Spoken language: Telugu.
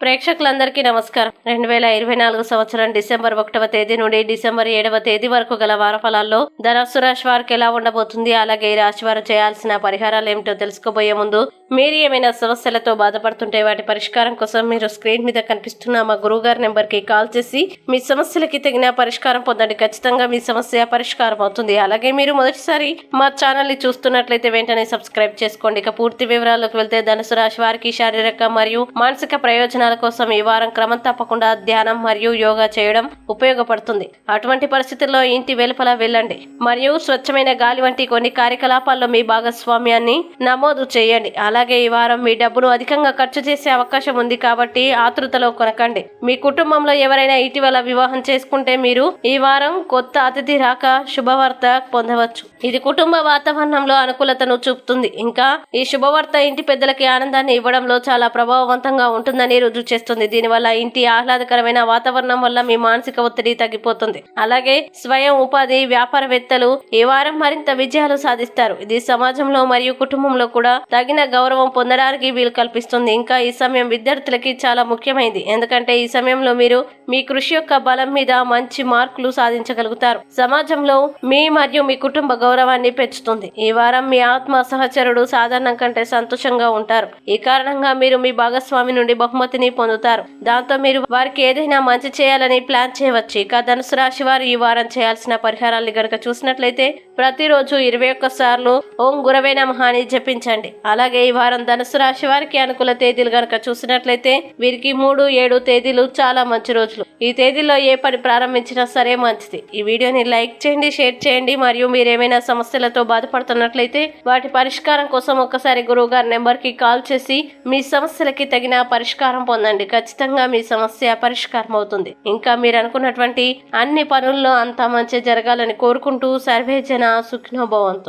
ప్రేక్షకులందరికీ నమస్కారం. రెండు వేల ఇరవై నాలుగు సంవత్సరం డిసెంబర్ ఒకటవ తేదీ నుండి డిసెంబర్ ఏడవ తేదీ వరకు గల వార ఫలాల్లో ధనస్సు రాశి వారికి ఎలా ఉండబోతుంది అలాగే ఈ రాశి వారు చేయాల్సిన పరిహారాలు ఏమిటో తెలుసుకోబోయే ముందు మీరు ఏమైనా సమస్యలతో బాధపడుతుంటే వాటి పరిష్కారం కోసం మీరు స్క్రీన్ మీద కనిపిస్తున్న మా గురువుగారి నెంబర్కి కాల్ చేసి మీ సమస్యలకి తగిన పరిష్కారం పొందండి. ఖచ్చితంగా మీ సమస్య పరిష్కారం అవుతుంది. అలాగే మీరు మొదటిసారి మా ఛానల్ని చూస్తున్నట్లయితే వెంటనే సబ్స్క్రైబ్ చేసుకోండి. ఇక పూర్తి వివరాల్లోకి వెళ్తే ధనుసు రాశి వారికి శారీరక మరియు మానసిక ప్రయోజనాల కోసం ఈ వారం క్రమం తప్పకుండా ధ్యానం మరియు యోగా చేయడం ఉపయోగపడుతుంది. అటువంటి పరిస్థితుల్లో ఇంటి వెలుపల వెళ్ళండి. మరియు స్వచ్ఛమైన గాలి వంటి కొన్ని కార్యకలాపాల్లో మీ భాగస్వామ్యాన్ని నమోదు చేయండి. అలాగే ఈ వారం మీ డబ్బును అధికంగా ఖర్చు చేసే అవకాశం ఉంది కాబట్టి ఆతృతలో కొనకండి. మీ కుటుంబంలో ఎవరైనా ఇటీవల వివాహం చేసుకుంటే మీరు ఈ వారం కొత్త అతిథి రాక శుభవార్త పొందవచ్చు. ఇది కుటుంబ వాతావరణంలో అనుకూలతను చూపుతుంది. ఇంకా ఈ శుభవార్త ఇంటి పెద్దలకి ఆనందాన్ని ఇవ్వడంలో చాలా ప్రభావవంతంగా ఉంటుందని రుజువు చేస్తుంది. దీనివల్ల ఇంటి ఆహ్లాదకరమైన వాతావరణం వల్ల మీ మానసిక ఒత్తిడి తగ్గిపోతుంది. అలాగే స్వయం ఉపాధి వ్యాపారవేత్తలు ఈ వారం మరింత విజయాలు సాధిస్తారు. ఇది సమాజంలో మరియు కుటుంబంలో కూడా తగిన గౌరవం గౌరవం పొందడానికి వీలు కల్పిస్తుంది. ఇంకా ఈ సమయం విద్యార్థులకి చాలా ముఖ్యమైనది ఎందుకంటే ఈ సమయంలో మీరు మీ కృషి యొక్క బలం మీద మంచి మార్కులు సాధించగలుగుతారు. సమాజంలో మీ మరియు మీ కుటుంబ గౌరవాన్ని పెంచుతుంది. ఈ వారం మీ ఆత్మ సహచరుడు సాధారణం కంటే సంతోషంగా ఉంటారు. ఈ కారణంగా మీరు మీ భాగస్వామి నుండి బహుమతిని పొందుతారు. దాంతో మీరు వారికి ఏదైనా మంచి చేయాలని ప్లాన్ చేయవచ్చు. ఇక ధనుసు రాశి వారు ఈ వారం చేయాల్సిన పరిహారాలు గనుక చూసినట్లయితే ప్రతిరోజు ఇరవై ఒక్క సార్లు ఓం గురవే నమహాని అని జపించండి. అలాగే ఈ వారం ధనుసు రాశి వారికి అనుకూల తేదీలు గనక చూసినట్లయితే వీరికి మూడు ఏడు తేదీలు చాలా మంచి రోజులు. ఈ తేదీల్లో ఏ పని ప్రారంభించినా సరే మంచిది. ఈ వీడియోని లైక్ చేయండి షేర్ చేయండి. మరియు మీరేమైనా సమస్యలతో బాధపడుతున్నట్లయితే వాటి పరిష్కారం కోసం ఒక్కసారి గురువు గారి నెంబర్కి కాల్ చేసి మీ సమస్యలకి తగిన పరిష్కారం పొందండి. ఖచ్చితంగా మీ సమస్య పరిష్కారం అవుతుంది. ఇంకా మీరు అనుకున్నటువంటి అన్ని పనుల్లో అంతా మంచి జరగాలని కోరుకుంటూ సర్వేజన జన